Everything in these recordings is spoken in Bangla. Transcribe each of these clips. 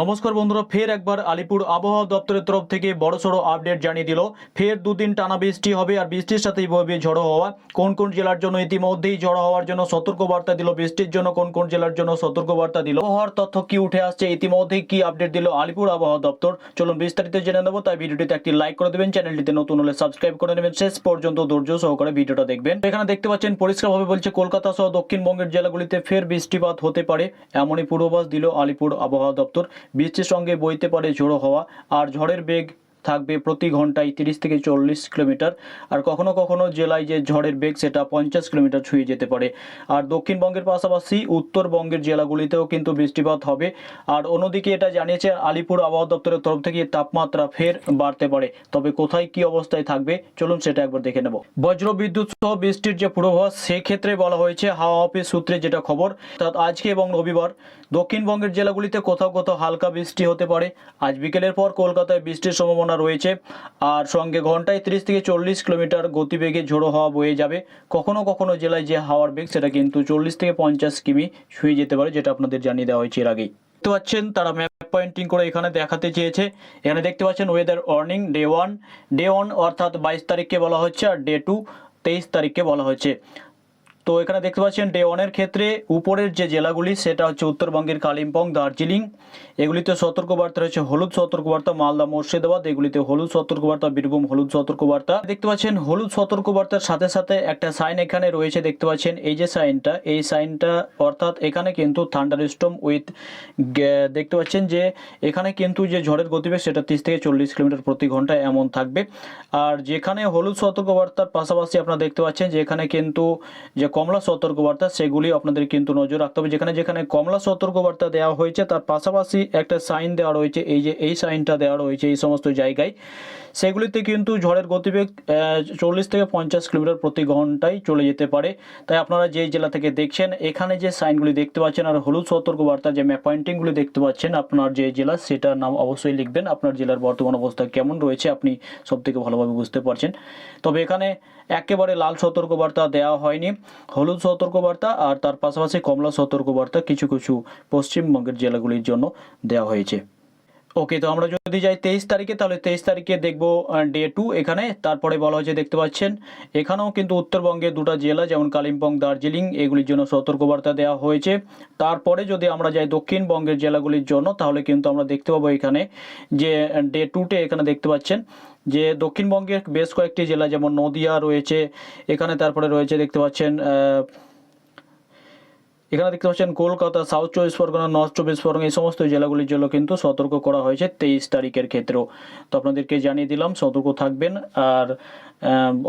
নমস্কার বন্ধুরা, ফের একবার আলিপুর আবহাওয়া দপ্তরের তরফ থেকে বড়সড় আপডেট জানিয়ে দিল। ফের দুদিন টানা বৃষ্টি হবে আর বৃষ্টির সাথেই বইবে ঝড়ো হওয়া। কোন কোন জেলার জন্য ইতিমধ্যেই ঝড়ো হওয়ার জন্য সতর্কবার্তা দিল, বৃষ্টির জন্য কোন কোন জেলার জন্য সতর্কবার্তা দিল? আবহাওয়ার তথ্য কি উঠে আসছে, ইতিমধ্যেই কি আপডেট দিল আলিপুর আবহাওয়া দপ্তর? চলুন বিস্তারিত জেনে নেব, তাই ভিডিওটিতে একটি লাইক করে দেবেন, চ্যানেলটিতে নতুন হলে সাবস্ক্রাইব করে নেবেন। শেষ পর্যন্ত ধৈর্য সহকারে ভিডিওটা দেখবেন। এখানে দেখতে পাচ্ছেন, পরিষ্কারভাবে বলছে, কলকাতা সহ দক্ষিণবঙ্গের জেলাগুলিতে ফের বৃষ্টিপাত হতে পারে, এমনই পূর্বাভাস দিল আলিপুর আবহাওয়া দপ্তর। বৃষ্টির সঙ্গে বইতে পারে ঝোড়ো হওয়া আর ঝড়ের বেগ থাকবে প্রতি ঘন্টায় তিরিশ থেকে চল্লিশ কিলোমিটার। আর কখনো কখনো জেলায় যে ঝড়ের বেগ, সেটা পঞ্চাশ কিলোমিটার ছুঁয়ে যেতে পারে। আর দক্ষিণবঙ্গের পাশাপাশি উত্তরবঙ্গের জেলাগুলিতেও কিন্তু বৃষ্টিপাত হবে। আর অন্যদিকে এটা জানিয়েছে আলিপুর আবহাওয়া দপ্তরের তরফ থেকে, তাপমাত্রা ফের বাড়তে পারে। তবে কোথায় কি অবস্থায় থাকবে, চলুন সেটা একবার দেখে নেব। বজ্র বিদ্যুৎ সহ বৃষ্টির যে পূর্বাভাস, সেক্ষেত্রে বলা হয়েছে হাওয়া অফিস সূত্রে যেটা খবর অর্থাৎ আজকে এবং রবিবার দক্ষিণবঙ্গের জেলাগুলিতে কোথাও কোথাও হালকা বৃষ্টি হতে পারে। আজ বিকেলের পর কলকাতায় বৃষ্টির সম্ভাবনা রয়েছে। আর সঙ্গে ঘন্টায় তিরিশ থেকে চল্লিশ কিলোমিটার গতিবেগে ঝোড়ো হাওয়া বয়ে যাবে। কখনো কখনো জেলায় যে হাওয়ার বেগ, সেটা কিন্তু চল্লিশ থেকে পঞ্চাশ কিমি ছুঁয়ে যেতে পারে, যেটা আপনাদের জানিয়ে দেওয়া হয়েছে এর আগেই। দেখতে পাচ্ছেন, তারা ম্যাপ পয়েন্টিং করে এখানে দেখাতে চেয়েছে। এখানে দেখতে পাচ্ছেন weather warning day one day one অর্থাৎ বাইশ তারিখকে বলা হচ্ছে আর ডে টু তেইশ তারিখকে বলা হচ্ছে। তো এখানে দেখতে পাচ্ছেন ডে ওয়ানের ক্ষেত্রে উপরের যে জেলাগুলি, সেটা হচ্ছে উত্তরবঙ্গের কালিম্পং, দার্জিলিং। এগুলিতে সতর্কবার্তা রয়েছে হলুদ সতর্কবার্তা, মালদা, মুর্শিদাবাদ। এগুলিতে হলুদ সতর্কবার্তা, বীরভূম হলুদ সতর্কবার্তা। দেখতে পাচ্ছেন, হলুদ সতর্কবার্তার সাথে সাথে একটা সাইন এখানে রয়েছে, দেখতে পাচ্ছেন, এই যে সাইনটা, এই সাইনটা অর্থাৎ এখানে কিন্তু থান্ডার স্টম উইথ দেখতে পাচ্ছেন যে এখানে কিন্তু যে ঝড়ের গতিবেগ, সেটা তিরিশ থেকে চল্লিশ কিলোমিটার প্রতি ঘণ্টা এমন থাকবে। আর যেখানে হলুদ সতর্কবার্তার পাশাপাশি আপনারা দেখতে পাচ্ছেন যে এখানে কিন্তু যে কমলা সতর্কবার্তা, সেগুলি আপনাদের কিন্তু নজর রাখতে হবে। যেখানে যেখানে কমলা সতর্কবার্তা দেওয়া হয়েছে, তার পাশাপাশি একটা সাইন দেওয়া রয়েছে। এই যে এই সাইনটা দেওয়া রয়েছে এই সমস্ত জায়গায়, সেগুলিতে কিন্তু ঝড়ের গতিবেগ চল্লিশ থেকে পঞ্চাশ কিলোমিটার প্রতি ঘন্টায় চলে যেতে পারে। তাই আপনারা যেই জেলা থেকে দেখছেন, এখানে যে সাইনগুলি দেখতে পাচ্ছেন, আর হলুদ সতর্কবার্তা, যে ম্যাপ পয়েন্টিংগুলি দেখতে পাচ্ছেন, আপনার যে জেলা সেটার নাম অবশ্যই লিখবেন। আপনার জেলার বর্তমান অবস্থা কেমন রয়েছে, আপনি সব থেকে ভালোভাবে বুঝতে পারছেন। তবে এখানে একেবারে লাল সতর্কবার্তা দেওয়া হয়নি। হলুদ সতর্কবার্তা আর তার পাশাপাশি কমলা সতর্কবার্তা কিছু কিছু পশ্চিমবঙ্গের জেলাগুলির জন্য দেওয়া হয়েছে। ওকে, তো আমরা যদি যাই তেইশ তারিখে, তাহলে তেইশ তারিখে দেখব ডে টু এখানে। তারপরে বলা হয়েছে, দেখতে পাচ্ছেন, এখানেও কিন্তু উত্তরবঙ্গে দুটো জেলা, যেমন কালিম্পং, দার্জিলিং, এগুলির জন্য সতর্কবার্তা দেওয়া হয়েছে। তারপরে যদি আমরা যাই দক্ষিণবঙ্গের জেলাগুলির জন্য, তাহলে কিন্তু আমরা দেখতে পাবো এখানে যে ডে টুতে এখানে দেখতে পাচ্ছেন যে দক্ষিণবঙ্গের বেশ কয়েকটি জেলা, যেমন নদিয়া রয়েছে, এখানে তারপরে রয়েছে দেখতে পাচ্ছেন এখানে দেখতে পাচ্ছেন কলকাতা সাউথ চব্বিশ পরগনা নর্থ চব্বিশ পরগনা, এই সমস্ত জেলাগুলির জন্য কিন্তু সতর্ক করা হয়েছে তেইশ তারিখের ক্ষেত্রেও। তো আপনাদেরকে জানিয়ে দিলাম, সতর্ক থাকবেন আর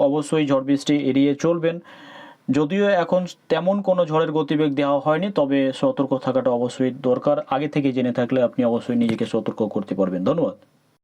অবশ্যই ঝড় বৃষ্টি এড়িয়ে চলবেন। যদিও এখন তেমন কোনো ঝড়ের গতিবেগ দেওয়া হয়নি, তবে সতর্ক থাকাটা অবশ্যই দরকার। আগে থেকে জেনে থাকলে আপনি অবশ্যই নিজেকে সতর্ক করতে পারবেন। ধন্যবাদ।